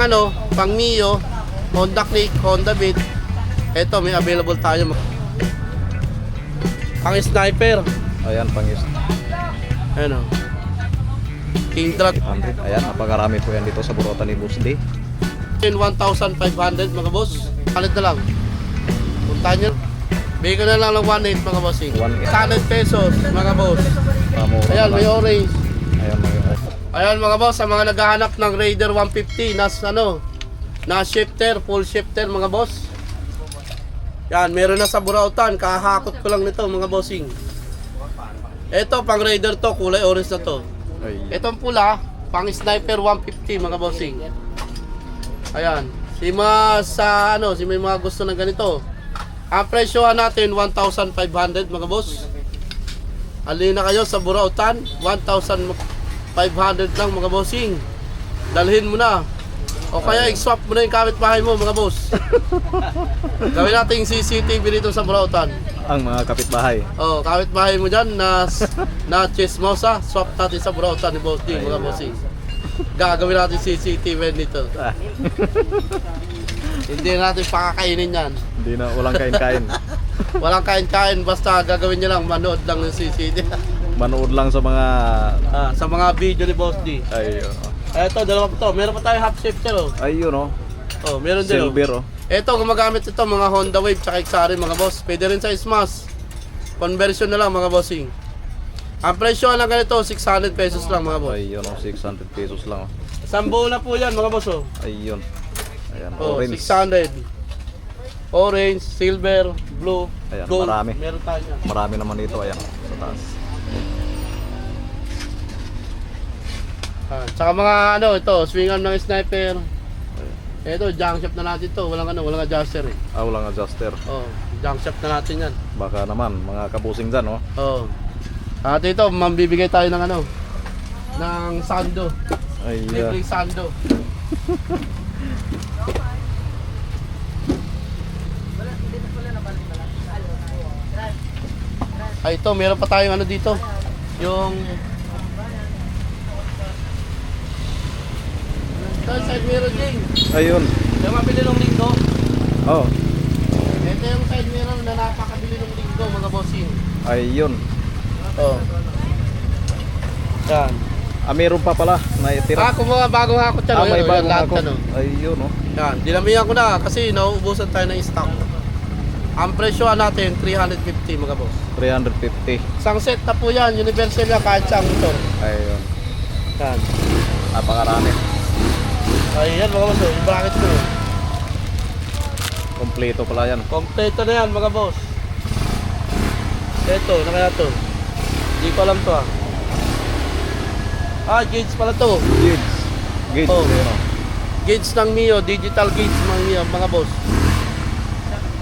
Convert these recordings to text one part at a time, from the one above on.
pang ano, pang Mio, Honda Click, Honda Beat. Ito, may available tayo. Pang sniper. Ayan, pangis. Ano? King 100. Ayan, napakarami po yan dito sa Burota ni Boss D. in 1,500 mga boss. Palit na lang. Punta nyo. Bigay ko na lang ng 1,800 mga bossing. 1,800 100 pesos mga boss. Ayan, may orange. Ayan, may. Ayan mga boss, sa mga naghahanap ng Raider 150 na ano, na shifter, full shifter mga boss. Yan, meron na sa Burautan, kahakot ko lang nito mga bossing. Ito, pang Raider to, kulay orange na to. Itong pula, pang Sniper 150 mga bossing. Ayan, si mga sa ano, si may mga gusto ng ganito. Ang presyohan natin 1,500 mga boss. Alin na kayo sa Burautan, 1,500 lang mga bossing. Dalhin mo na. O kaya i-swap mo na yung kapitbahay mo mga boss. Gawin natin CCTV dito sa Burautan. ang mga kapitbahay. Oh, kapitbahay mo dyan na na chismosa, swap natin sa Burautan ni Boss D, mga bossing. Gagawin natin CCTV nito. Ah, Hindi natin pakakainin yan. hindi na, walang kain-kain. Walang kain-kain, basta gagawin nyo lang, manood lang ng CCTV. Manood lang sa mga... ah, sa mga video ni Boss D. Ayun. Eto, dalawa pa to. Meron pa tayo half shifter oh. Ayun, oh. Oh, meron din oh. Silver, oh. Ito, gumagamit ito mga Honda Wave tsaka Xari mga boss. Pwede rin sa Smash. Conversion na lang mga bossing. Ang presyo lang ganito, 600 pesos lang mga boss. Ayun, oh. 600 pesos lang, oh. Sambo na po yan mga boss oh. Ayun. Ayan, Oh, orange. 600. Orange, silver, blue, Ayan, gold. marami. Meron tayo. Marami naman dito, ayan, sa taas. Ah, tsaka mga ano, ito, swing arm ng sniper. Ito, junk shop na natin to. Walang ano, walang adjuster eh. Ah, walang adjuster. Oh, junk shop na natin yan. Baka naman, mga kabusing dyan, oh. Oh. At ito, mambibigay tayo ng ano, ng sando. Ay, ah, Libreng sando. Ay, ito, meron pa tayong ano dito. Yung... Ito, side mirror ding. ayun. Yung mabili ng linggo. Oh, Ito yung side mirror na napakabili ng linggo, mga bossing. ayun. Oh. Yan. Ah, meron pa pala na itira. Ah, kumuha bagong hakot yan. Ah, may lahat ako. Ayun, oh. Yan, dinamihan ko na kasi nauubusan tayo ng stock. Ang presyo natin, 350 mga boss. 350. Isang set na po yan, universal yan kahit saan motor. Ayun. Yan. Napakarami. Ay, yan mga boss, oh, yung bracket ko. Kompleto pala yan. Kompleto na yan mga boss. Ito, na kaya to? Hindi ko alam to ah. Ah, gauge pala to. Gauge. Gauge. Oh. oh. Gauge ng Mio, digital gauge ng Mio, mga boss.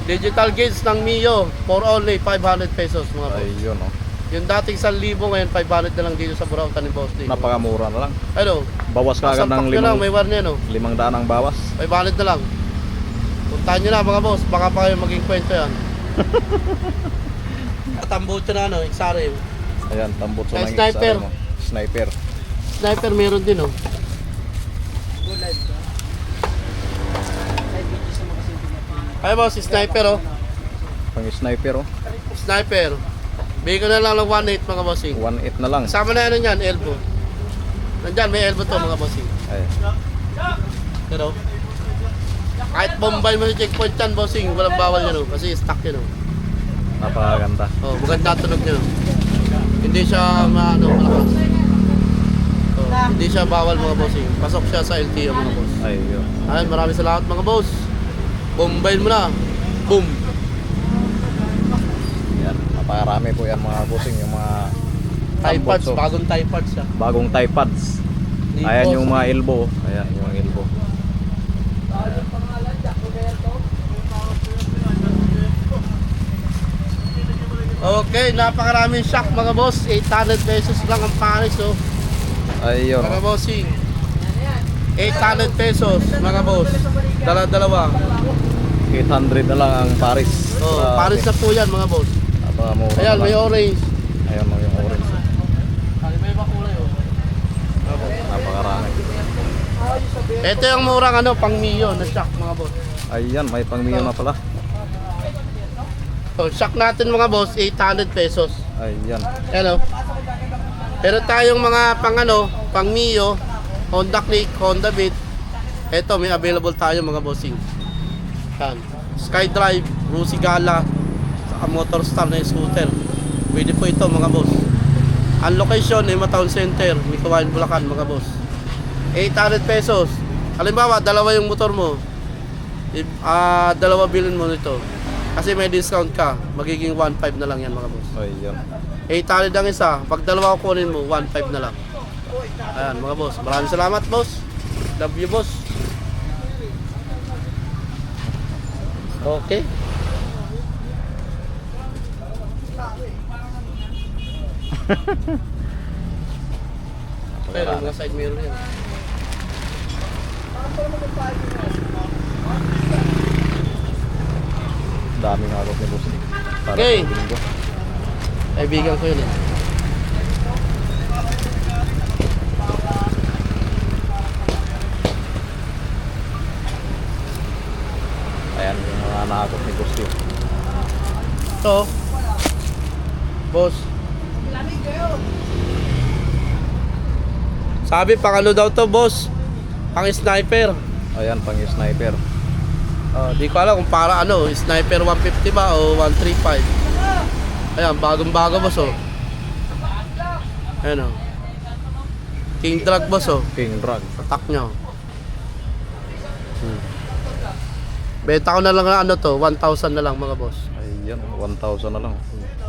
Digital gauge ng Mio for only 500 pesos mga boss. Ayun, oh. Yung dating 1,000 ngayon 500 na lang dito sa Burautan ni Boss Dave. Napakamura na lang. Ano? Bawas ka agad ng nyo lang, limang, may warning ano. limang daan ang bawas. 500 na lang. Puntahan nyo na mga boss, baka pa kayo maging kwento yan. Tambucho na ano, Xari. Ayan, tambot sa Kaya mga sniper. mo. Sniper. Sniper meron din oh. Ay boss, sniper oh. Pang sniper, oh. Sniper. Bigay ko na lang ng 1.8 mga bossing. 1.8 na lang. Kasama na ano yan, elbow. Nandyan, may elbow to mga bossing. Ay, Pero, kahit bombay mo sa checkpoint yan, bossing, walang bawal yan, oh, kasi stuck yan. Oh. napakaganda. Oh, maganda tunog niya. oh. Hindi siya maano, malakas. Oh, hindi siya bawal mga bossing. Pasok siya sa LTO mga boss. Ayun. Ayun, maraming salamat mga boss. Bombayin mo na. Boom. Napakarami po yan mga bossing, yung mga Tie pads, so, bagong tie pads siya. bagong tie pads. Ayan yung mga elbow. Ayan yung elbow. Okay, napakaraming shock mga boss. 800 pesos lang ang Paris oh. Ayun. Mga bossing. 800 pesos mga boss. Dala-dalawa. 800 na lang ang Paris. Oh. Paris na po yan mga boss. Napakamura Ayan, na may orange. Ayan yung orange. May iba kulay oh. Napakarami. Ito yung murang ano, pang Mio na shock mga boss. Ayan, may pang Mio na pala. So, shock natin mga boss, 800 pesos. Ayan. Ano? Pero tayong mga pang ano, pang Mio, Honda Click, Honda Beat. Ito, may available tayo mga bossing. Yan. Skydrive, Rusi Saka Motor Star na scooter. Pwede po ito mga boss. Ang location ay Matown Center, Mikawain, Bulacan mga boss. 800 pesos. Halimbawa, dalawa yung motor mo. Ah, dalawa bilhin mo nito. Kasi may discount ka, magiging 1.5 na lang yan mga boss. Ayan. 800 ang isa. Pag dalawa kukunin mo, 1.5 na lang. Ayan mga boss. Maraming salamat boss. Love you boss. Okay. Pero mga side mirror yan. Daming agos ni boss. Para Okay. sa linggo. Kaibigan ko yun eh. Ayan, yung mga naagos ni boss yun. Ito. Boss. Sabi pang ano daw to boss? Pang sniper. Ayan, pang sniper. Ah, di ko alam kung para ano, sniper 150 ba o 135. Ayan, bagong bago boss oh. Ayan oh. King Drag boss oh. King Drag. Attack nyo. Hmm. Benta ko na lang na ano to, 1,000 na lang mga boss. Ayan, 1,000 na lang.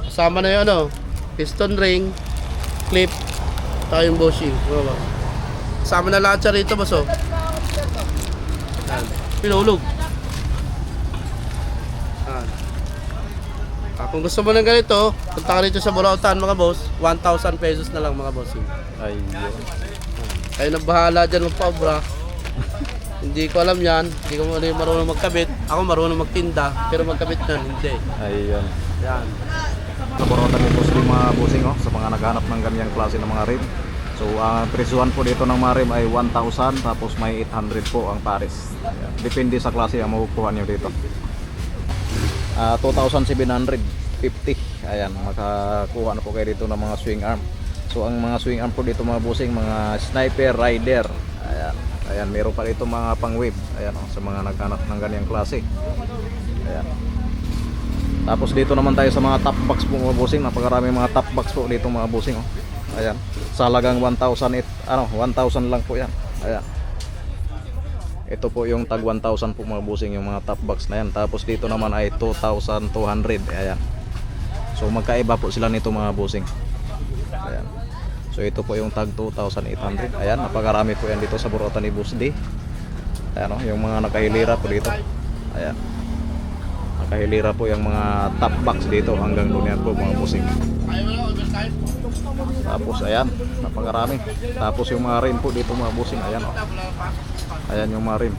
Kasama na yung ano, piston ring, clip, tayong bushing. Boss. Kasama na lahat siya rito boss oh. Ayan. Pinulog. Ayan. Ah, kung gusto mo ng ganito, punta ka rito sa Burautan mga boss, 1,000 pesos na lang mga bossing. Ayan. Kayo na bahala dyan magpa-obra. hindi ko alam yan. Hindi ko marunong magkabit. Ako marunong magtinda. Pero magkabit yan, hindi. Ayan. Yan. Naborotan ni boss yung mga busing oh, sa mga naghanap ng ganyang klase ng mga rim. So, ang presyuhan po dito ng mga rim ay 1,000 tapos may 800 po ang pares. Depende sa klase ang makukuha nyo dito. Ah, 2,750. Ayan, makakuha na po kayo dito ng mga swing arm. So, ang mga swing arm po dito mga busing, mga sniper rider. Ayan. Ayan, meron pa dito mga pang-wave. Ayan, oh, sa mga naghanap ng ganyang klase. Ayan. Tapos dito naman tayo sa mga top box po mga busing. Napakarami mga top box po dito mga busing. Oh. Ayan. Sa halagang 1,000 it, ano, 1,000 lang po yan. Ayan. Ito po yung tag 1,000 po mga busing yung mga top box na yan. Tapos dito naman ay 2,200. Ayan. So magkaiba po sila nito mga busing. Ayan. So ito po yung tag 2,800. Ayan, napakarami po yan dito sa Burota ni Boss D. Ayan oh, yung mga nakahilira po dito. Ayan. Nakahilira po yung mga top box dito hanggang doon yan po mga overtime? Tapos ayan, napakarami. Tapos yung mga rim po dito mga busing. Ayan oh. Ayan yung mga rim.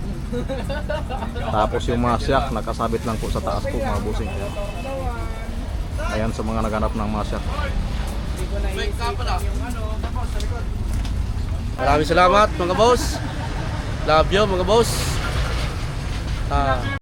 Tapos yung mga shock nakasabit lang po sa taas po mga busing. Ayan. Ayan sa mga naghanap ng mga na. Maraming salamat mga boss. Love you mga boss. Ah,